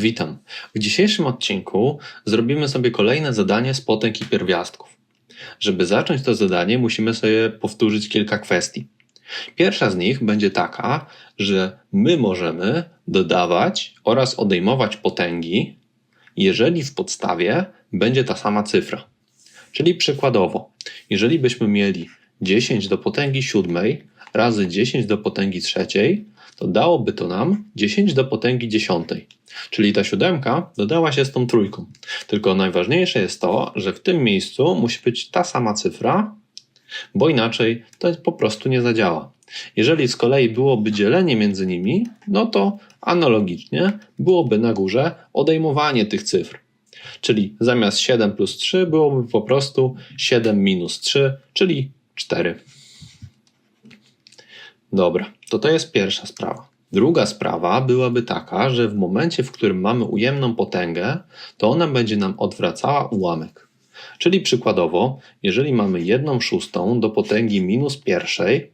Witam. W dzisiejszym odcinku zrobimy sobie kolejne zadanie z potęg i pierwiastków. Żeby zacząć to zadanie, musimy sobie powtórzyć kilka kwestii. Pierwsza z nich będzie taka, że my możemy dodawać oraz odejmować potęgi, jeżeli w podstawie będzie ta sama cyfra. Czyli przykładowo, jeżeli byśmy mieli 10 do potęgi siódmej razy 10 do potęgi trzeciej, to dałoby to nam 10 do potęgi dziesiątej. Czyli ta siódemka dodała się z tą trójką. Tylko najważniejsze jest to, że w tym miejscu musi być ta sama cyfra, bo inaczej to po prostu nie zadziała. Jeżeli z kolei byłoby dzielenie między nimi, no to analogicznie byłoby na górze odejmowanie tych cyfr. Czyli zamiast 7 plus 3 byłoby po prostu 7 minus 3, czyli 4. Dobra, to to jest pierwsza sprawa. Druga sprawa byłaby taka, że w momencie, w którym mamy ujemną potęgę, to ona będzie nam odwracała ułamek. Czyli przykładowo, jeżeli mamy jedną szóstą do potęgi minus pierwszej,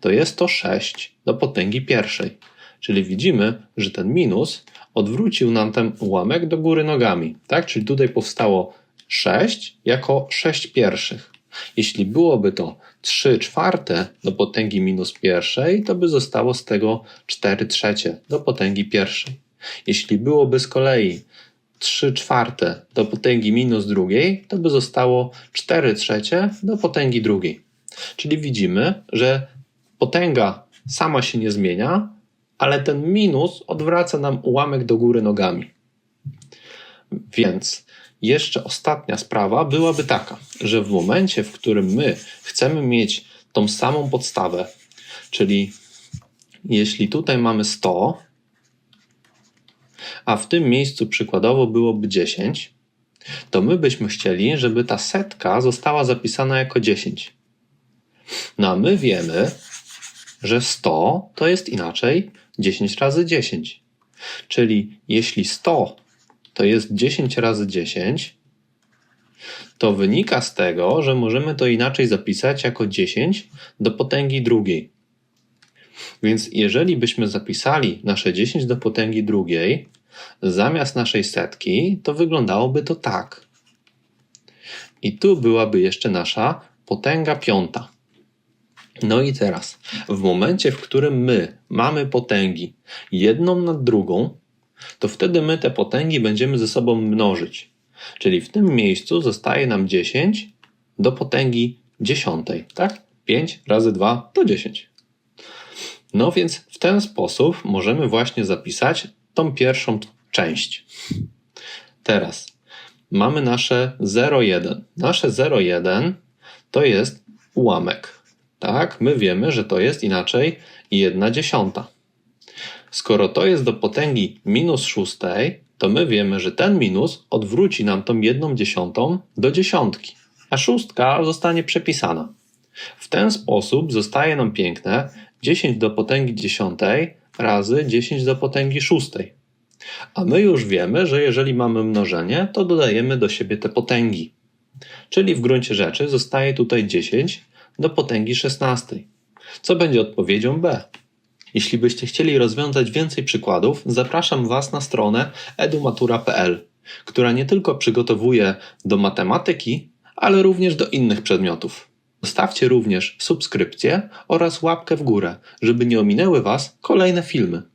to jest to 6 do potęgi pierwszej. Czyli widzimy, że ten minus odwrócił nam ten ułamek do góry nogami. Tak? Czyli tutaj powstało 6 jako 6 pierwszych. Jeśli byłoby to 3 czwarte do potęgi minus pierwszej, to by zostało z tego 4 trzecie do potęgi pierwszej. Jeśli byłoby z kolei 3 czwarte do potęgi minus drugiej, to by zostało 4 trzecie do potęgi drugiej. Czyli widzimy, że potęga sama się nie zmienia, ale ten minus odwraca nam ułamek do góry nogami. Więc jeszcze ostatnia sprawa byłaby taka, że w momencie, w którym my chcemy mieć tą samą podstawę, czyli jeśli tutaj mamy 100, a w tym miejscu przykładowo byłoby 10, to my byśmy chcieli, żeby ta setka została zapisana jako 10. No a my wiemy, że 100 to jest inaczej 10 razy 10. Czyli jeśli 100 to jest 10 razy 10, to wynika z tego, że możemy to inaczej zapisać jako 10 do potęgi drugiej. Więc jeżeli byśmy zapisali nasze 10 do potęgi drugiej zamiast naszej setki, to wyglądałoby to tak. I tu byłaby jeszcze nasza potęga piąta. No i teraz, w momencie, w którym my mamy potęgi jedną nad drugą, to wtedy my te potęgi będziemy ze sobą mnożyć. Czyli w tym miejscu zostaje nam 10 do potęgi dziesiątej, tak? 5 razy 2 to 10. No więc w ten sposób możemy właśnie zapisać tą pierwszą część. Teraz mamy nasze 0,1. Nasze 0,1 to jest ułamek. Tak, my wiemy, że to jest inaczej 1 dziesiąta. Skoro to jest do potęgi minus szóstej, to my wiemy, że ten minus odwróci nam tą jedną dziesiątą do dziesiątki, a szóstka zostanie przepisana. W ten sposób zostaje nam piękne 10 do potęgi dziesiątej razy 10 do potęgi szóstej. A my już wiemy, że jeżeli mamy mnożenie, to dodajemy do siebie te potęgi. Czyli w gruncie rzeczy zostaje tutaj 10 do potęgi szesnastej. Co będzie odpowiedzią B? Jeśli byście chcieli rozwiązać więcej przykładów, zapraszam Was na stronę edumatura.pl, która nie tylko przygotowuje do matematyki, ale również do innych przedmiotów. Zostawcie również subskrypcję oraz łapkę w górę, żeby nie ominęły Was kolejne filmy.